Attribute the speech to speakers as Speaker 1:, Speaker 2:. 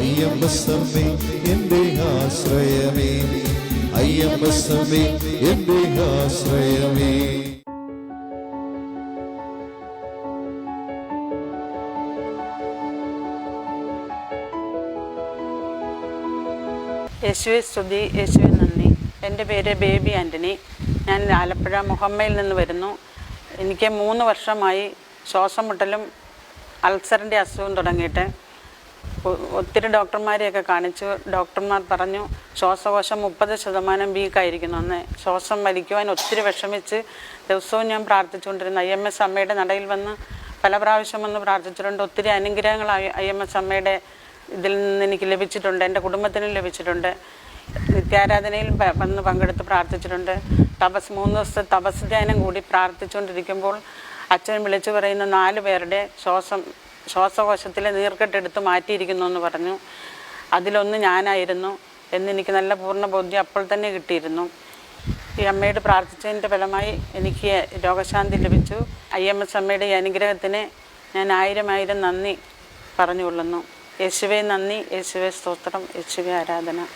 Speaker 1: അയ്യമ്പസമ്മേ എന്റെ ആശ്രയമേ. അയ്യമ്പസമ്മേ എന്റെ ആശ്രയമേ.
Speaker 2: യേശുവെ സ്തുതി. യേശുവെ നന്ദി. എന്റെ പേര് ബേബി ആന്റണി. ഞാൻ ആലപ്പുഴ മുഹമ്മയിൽ നിന്ന് വരുന്നു. എനിക്ക് മൂന്ന് വർഷമായി ശ്വാസം മുട്ടലും അൾസറിന്റെ അസുഖം തുടങ്ങിയിട്ട് ഒത്തിരി ഡോക്ടർമാരെയൊക്കെ കാണിച്ചു. ഡോക്ടർമാർ പറഞ്ഞു ശ്വാസകോശം മുപ്പത് ശതമാനം വീക്കായിരിക്കുന്നു അന്ന് ശ്വാസം വലിക്കുവാൻ ഒത്തിരി വിഷമിച്ച് ദിവസവും ഞാൻ പ്രാർത്ഥിച്ചുകൊണ്ടിരുന്നു. ഐ എം എസ് അമ്മയുടെ നടയിൽ വന്ന് പല പ്രാവശ്യം വന്ന് പ്രാർത്ഥിച്ചിട്ടുണ്ട്. ഒത്തിരി അനുഗ്രഹങ്ങൾ ഐ എം എസ് അമ്മയുടെ ഇതിൽ നിന്ന് എനിക്ക് ലഭിച്ചിട്ടുണ്ട്. എന്റെ കുടുംബത്തിനും ലഭിച്ചിട്ടുണ്ട്. നിത്യാരാധനയിൽ വന്ന് പങ്കെടുത്ത് പ്രാർത്ഥിച്ചിട്ടുണ്ട്. തപസ് മൂന്ന് ദിവസത്തെ തപസ് ധ്യാനം കൂടി പ്രാർത്ഥിച്ചുകൊണ്ടിരിക്കുമ്പോൾ അച്ഛൻ വിളിച്ചു പറയുന്ന നാല് പേരുടെ ശ്വാസം ശ്വാസകോശത്തിലെ നീർക്കെട്ടെടുത്ത് മാറ്റിയിരിക്കുന്നു എന്ന് പറഞ്ഞു. അതിലൊന്ന് ഞാനായിരുന്നു എന്നെനിക്ക് നല്ല പൂർണ ബോധ്യം അപ്പോൾ തന്നെ കിട്ടിയിരുന്നു. ഈ അമ്മയോട് പ്രാർത്ഥിച്ചതിന്റെ ഫലമായി എനിക്ക് രോഗശാന്തി ലഭിച്ചു. ഐ എം എസ് അമ്മയുടെ ഈ അനുഗ്രഹത്തിന് ഞാൻ ആയിരം ആയിരം നന്ദി പറഞ്ഞുകൊള്ളുന്നു. യേശുവെ നന്ദി യേശുവെ സ്തോത്രം യേശുവെ ആരാധന.